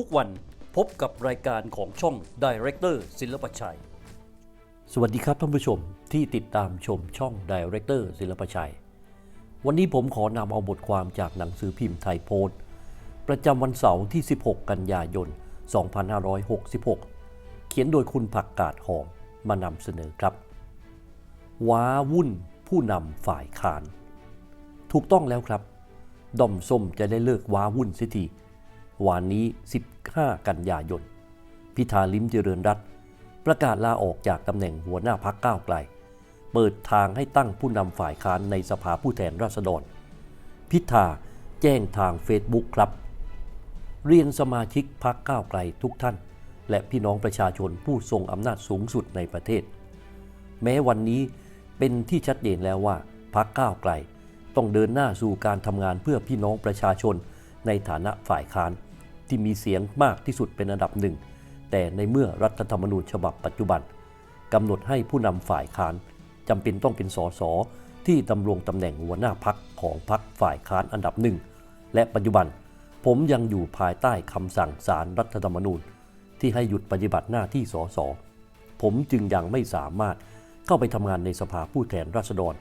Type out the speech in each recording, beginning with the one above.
ทุกวันพบกับรายการของช่อง Director ศิลปชัย สวัสดีครับท่านผู้ชมที่ติดตามชมช่อง Director ศิลปชัย วันนี้ผมขอนำเอาบทความจากหนังสือพิมพ์ไทยโพสต์ประจำวันเสาร์ที่ 16 กันยายน 2566 เขียนโดยคุณผักกาดหอมมานำเสนอครับ ว้าวุ่นผู้นำฝ่ายค้าน ถูกต้องแล้วครับดอมส้มจะได้เลิกว้าวุ่นเสียที วันนี้ 15 กันยายน พิธาลิ้มเจริญรัตประกาศลาออกจากตำแหน่งหัวหน้าพักก้าวไกล เปิดทางให้ตั้งผู้นำฝ่ายค้านในสภาผู้แทนราษฎร พิธาแจ้งทางเฟซบุ๊กครับ เรียนสมาชิกพักก้าวไกลทุกท่าน และพี่น้องประชาชนผู้ทรงอำนาจสูงสุดในประเทศ แม้วันนี้เป็นที่ชัดเจนแล้วว่าพักก้าวไกล ต้องเดินหน้าสู่การทำงานเพื่อพี่น้องประชาชนในฐานะฝ่ายค้าน ที่มีเสียงมากที่สุดเป็นอันดับหนึ่ง แต่ในเมื่อรัฐธรรมนูญฉบับปัจจุบันกำหนดให้ผู้นำฝ่ายค้านจำเป็นต้องเป็นสสที่ดำรงตำแหน่งหัวหน้าพักของพักฝ่ายค้านอันดับหนึ่ง และปัจจุบันผมยังอยู่ภายใต้คำสั่งศาลรัฐธรรมนูญ ที่ให้หยุดปฏิบัติหน้าที่สสผมจึงยังไม่สามารถเข้าไปทำงานในสภาผู้แทนราษฎร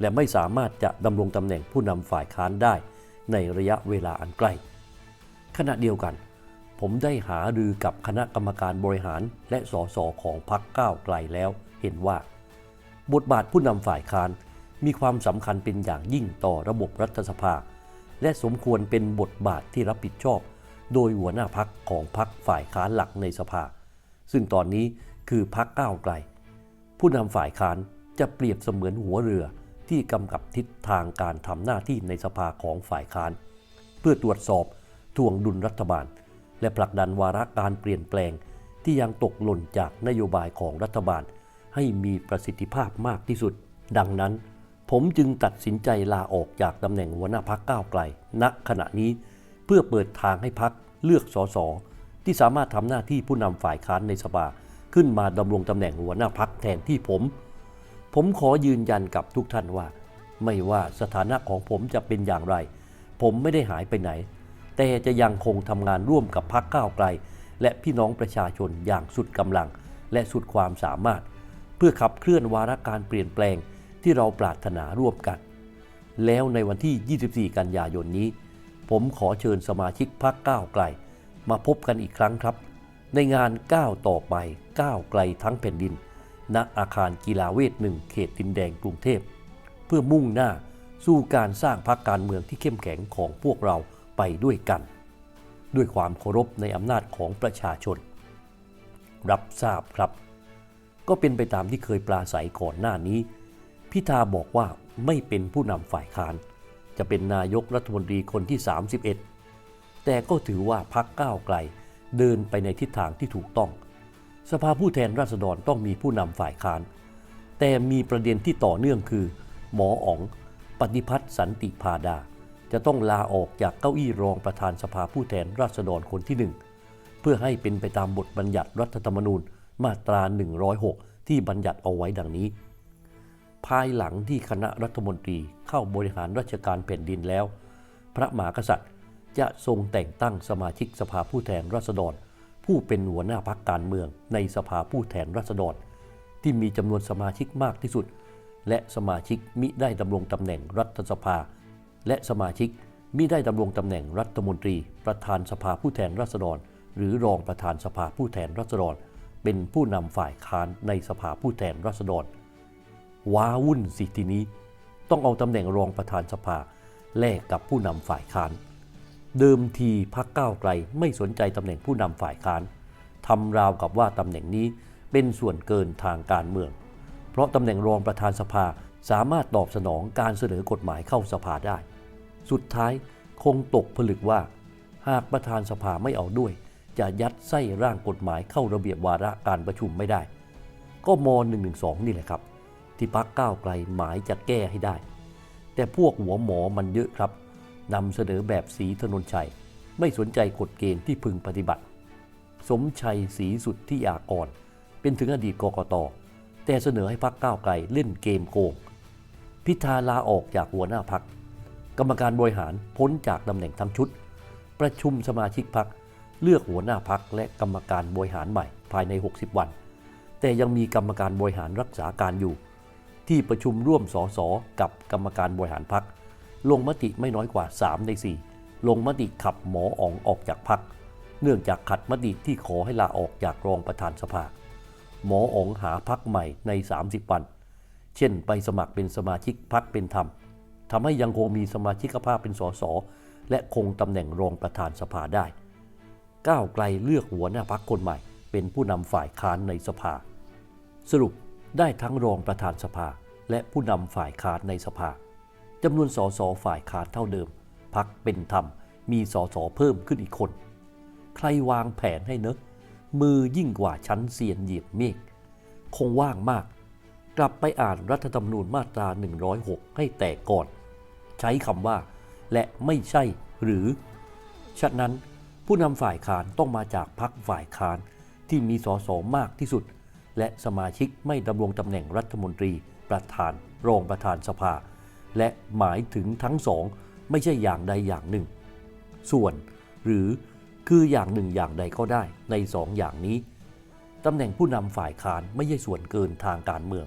และไม่สามารถจะดำรงตำแหน่งผู้นำฝ่ายค้านได้ในระยะเวลาอันใกล้ ขณะเดียวกัน ผมได้หารือกับคณะกรรมการบริหารและสสของพรรคก้าวไกลแล้ว เห็นว่า บทบาทผู้นำฝ่ายค้านมีความสำคัญเป็นอย่างยิ่งต่อระบบรัฐสภา และสมควรเป็นบทบาทที่รับผิดชอบ โดยหัวหน้าพักของพักฝ่ายค้านหลักในสภา ซึ่งตอนนี้คือพักก้าวไกล ผู้นำฝ่ายค้านจะเปรียบเสมือนหัวเรือที่กำกับทิศทางการทำหน้าที่ในสภาของฝ่ายค้าน เพื่อตรวจสอบ ทวงดุลรัฐบาล และผลักดันวาระการเปลี่ยนแปลงที่ยังตกหล่นจากนโยบายของรัฐบาล ให้มีประสิทธิภาพมากที่สุด ดังนั้น ผมจึงตัดสินใจลาออกจากตำแหน่งหัวหน้าพักก้าวไกลณขณะนี้เพื่อเปิดทางให้พักเลือกสสที่สามารถทำหน้าที่ผู้นำฝ่ายค้านในสภาขึ้นมาดำรงตำแหน่งหัวหน้าพักแทนที่ผม ผมขอยืนยันกับทุกท่านว่า ไม่ว่าสถานะของผมจะเป็นอย่างไร ผมไม่ได้หายไปไหน แต่จะยังคงทำงานร่วมกับพรรคก้าวไกล และพี่น้องประชาชนอย่างสุดกำลัง และสุดความสามารถ เพื่อขับเคลื่อนวาระการเปลี่ยนแปลงที่เราปรารถนาร่วมกัน แล้วในวันที่ 24 กันยายนนี้ ผมขอเชิญสมาชิกพรรคก้าวไกล มาพบกันอีกครั้งครับ ในงานก้าวต่อไปก้าวไกลทั้งแผ่นดิน ณอาคารกีฬาเวทหนึ่งเขตดินแดงกรุงเทพ เพื่อมุ่งหน้าสู่การสร้างพรรคการเมืองที่เข้มแข็งของพวกเรา ไปด้วยกัน ด้วยความเคารพในอำนาจของประชาชน รับทราบครับ ก็เป็นไปตามที่เคยปราศัยก่อนหน้านี้ พิธาบอกว่าไม่เป็นผู้นำฝ่ายค้าน จะเป็นนายกรัฐมนตรีคนที่ 31 แต่ก็ถือว่าพักก้าวไกลเดินไปในทิศทางที่ถูกต้อง สภาผู้แทนราษฎรต้องมีผู้นำฝ่ายค้าน แต่มีประเด็นที่ต่อเนื่องคือ หมออ๋อง ปฏิพัฒน์สันติพาดา จะต้องลาออกจากเก้าอี้รองประธานสภาผู้แทนราษฎรคนที่หนึ่งเพื่อให้เป็นไปตามบทบัญญัติรัฐธรรมนูญมาตรา 106 ที่บัญญัติเอาไว้ดังนี้ ภายหลังที่คณะรัฐมนตรีเข้าบริหารราชการแผ่นดินแล้ว พระมหากษัตริย์จะทรงแต่งตั้งสมาชิกสภาผู้แทนราษฎร ผู้เป็นหัวหน้าพักการเมืองในสภาผู้แทนราษฎร ที่มีจำนวนสมาชิกมากที่สุด และสมาชิกมิได้ดำรงตำแหน่งรัฐสภา และสมาชิกมิได้ดำรงตำแหน่งรัฐมนตรี ประธานสภาผู้แทนราษฎร หรือรองประธานสภาผู้แทนราษฎร เป็นผู้นำฝ่ายค้านในสภาผู้แทนราษฎร ว้าวุ่นสิทีนี้ ต้องเอาตำแหน่งรองประธานสภาแลกกับผู้นำฝ่ายค้าน เดิมทีพักก้าวไกลไม่สนใจตำแหน่งผู้นำฝ่ายค้านทำราวกับว่าตำแหน่งนี้เป็นส่วนเกินทางการเมือง เพราะตำแหน่งรองประธานสภาสามารถตอบสนองการเสนอกฎหมายเข้าสภาได้ สุดท้ายคงตกผลึกว่า หากประธานสภาไม่เอาด้วย จะยัดไส้ร่างกฎหมายเข้าระเบียบวาระการประชุมไม่ได้ ก็ม .112 นี่แหละครับ ที่พักก้าวไกลหมายจะแก้ให้ได้ แต่พวกหัวหมอมันเยอะครับนำเสนอแบบสีถนนชัย ไม่สนใจกฎเกณฑ์ที่พึงปฏิบัติ สมชัยศรีสุดที่ยากร เป็นถึงอดีตกกตแต่เสนอให้พักก้าวไกลเล่นเกมโกง พิธาลาออกจากหัวหน้าพัก รรมการบริหารพ้นจากตำแหน่งทั้งชุด ประชุมสมาชิกพักเลือกหัวหน้าพักและกรรมการบริหารใหม่ภายใน 60 วัน แต่ยังมีกรรมการบริหารรักษาการอยู่ ที่ประชุมร่วมสสกับกรรมการบริหารพักลงมติไม่น้อยกว่า 3 ใน 4 ลงมติขับหมออองออกจากพัก เนื่องจากขัดมติที่ขอให้ลาออกจากรองประธานสภา หมออ๋องหาพักใหม่ใน 30 วัน เช่น ไปสมัครเป็นสมาชิกพักเป็นธรรม ทำให้ยังคงมีสมาชิกภาพเป็นสสและคงตำแหน่งรองประธานสภาได้ ก้าวไกลเลือกหัวหน้าพักคนใหม่ เป็นผู้นำฝ่ายค้านในสภา สรุปได้ทั้งรองประธานสภา และผู้นำฝ่ายค้านในสภาจำนวนสสฝ่ายค้านเท่าเดิม พักเป็นธรรม มีสสเพิ่มขึ้นอีกคน ใครวางแผนให้เนอะมือยิ่งกว่าชั้นเซียนเหยียบเมฆคงว่างมาก กลับไปอ่านรัฐธรรมนูญมาตรา 106 ให้แตกก่อน ใช้คำว่า และไม่ใช่หรือ ฉะนั้นผู้นำฝ่ายค้านต้องมาจากพรรคฝ่ายค้านที่มีสสมากที่สุด และสมาชิกไม่ดำรงตำแหน่งรัฐมนตรี ประธาน รองประธานสภา และหมายถึงทั้งสองไม่ใช่อย่างใดอย่างหนึ่ง ส่วน หรือคืออย่างหนึ่งอย่างใดก็ได้ในสองอย่างนี้ตำแหน่งผู้นำฝ่ายค้านไม่ใช่ส่วนเกินทางการเมือง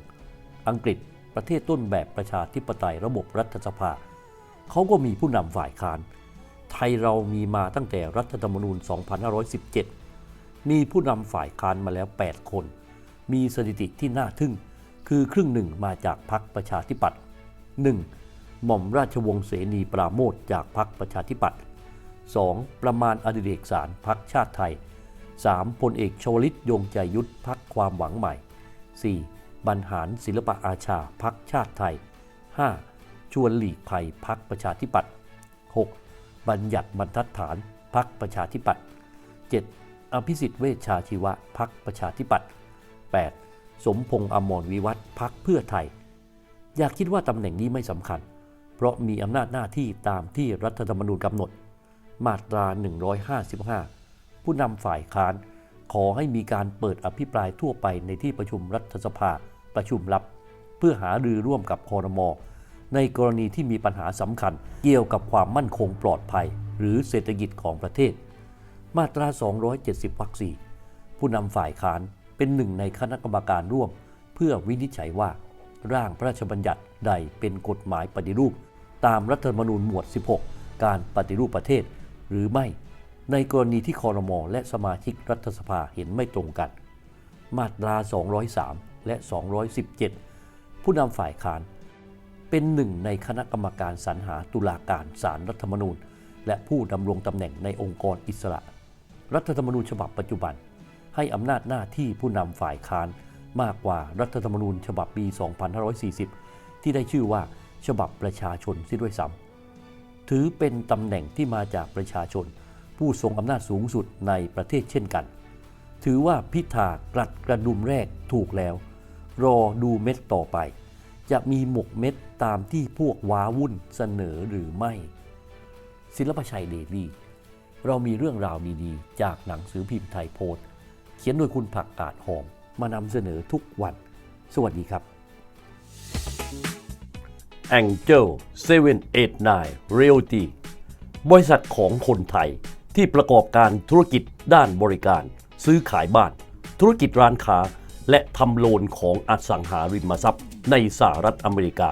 อังกฤษประเทศต้นแบบประชาธิปไตยระบบรัฐสภา เขาก็มีผู้นำฝ่ายค้าน ไทยเรามีมาตั้งแต่รัฐธรรมนูญ 2517 มีผู้นำฝ่ายค้านมาแล้ว 8 คน มีสถิติที่น่าทึ่ง คือครึ่งหนึ่งมาจากพรรคประชาธิปัตย์ 1. หม่อมราชวงศ์เสนีปราโมทจากพรรคประชาธิปัตย์ 2. ประมาณอดิเรกสารพรรคชาติไทย 3. พลเอกชวลิตยงใจยุทธพรรคความหวังใหม่ 4. บรรหารศิลปะอาชาพรรคชาติไทย 5. ชวนหลีกภัยพรรคประชาธิปัตย์ 6. บัญญัติบรรทัดฐานพรรคประชาธิปัตย์ 7. อภิสิทธิ์เวชชาชีวะพรรคประชาธิปัตย์ 8. สมพงษ์อมรวิวัฒน์พรรคเพื่อไทย อยากคิดว่าตำแหน่งนี้ไม่สำคัญ เพราะมีอำนาจหน้าที่ตามที่รัฐธรรมนูญกำหนด มาตรา 155 ผู้นำฝ่ายค้านขอให้มีการเปิดอภิปรายทั่วไปในที่ประชุมรัฐสภาประชุมลับ เพื่อหารือร่วมกับคอรมอ ในกรณีที่มีปัญหาสำคัญเกี่ยวกับความมั่นคงปลอดภัย หรือเศรษฐกิจของประเทศ มาตรา 270วรรคสี่ผู้นำฝ่ายค้านเป็นหนึ่งในคณะกรรมการร่วม เพื่อวินิจฉัยว่า ร่างพระราชบัญญัติใดเป็นกฎหมายปฏิรูป ตามรัฐธรรมนูญหมวด 16 การปฏิรูปประเทศ หรือไม่ ในกรณีที่คอรมอและสมาชิกรัฐสภาเห็นไม่ตรงกัน มาตรา 203 และ 217 ผู้นำฝ่ายค้าน เป็นหนึ่งในคณะกรรมการสรรหาตุลาการศาลรัฐธรรมนูญ และผู้ดำรงตำแหน่งในองค์กรอิสระ รัฐธรรมนูญฉบับปัจจุบัน ให้อำนาจหน้าที่ผู้นำฝ่ายค้านมากกว่ารัฐธรรมนูญฉบับปี 2540 ที่ได้ชื่อว่าฉบับประชาชนเสีด้วยซ้ำถือเป็นตำแหน่งที่มาจากประชาชน ผู้ทรงอำนาจสูงสุดในประเทศเช่นกัน ถือว่าพิธากลัดกระดุมแรกถูกแล้ว รอดูเม็ดต่อไป จะมีหมกเม็ด ตามที่พวกว้าวุ่นเสนอหรือไม่ ศิลปชัยเดลี่เรามีเรื่องราวดีๆ จากหนังสือพิมพ์ไทยโพสต์เขียนโดยคุณผักกาดหอมมานำเสนอทุกวัน สวัสดีครับ Angel 789 Realty บริษัทของคนไทยที่ประกอบการธุรกิจด้านบริการ ซื้อขายบ้าน ธุรกิจร้านค้า และทำโลนของอสังหาริมทรัพย์ในสหรัฐอเมริกา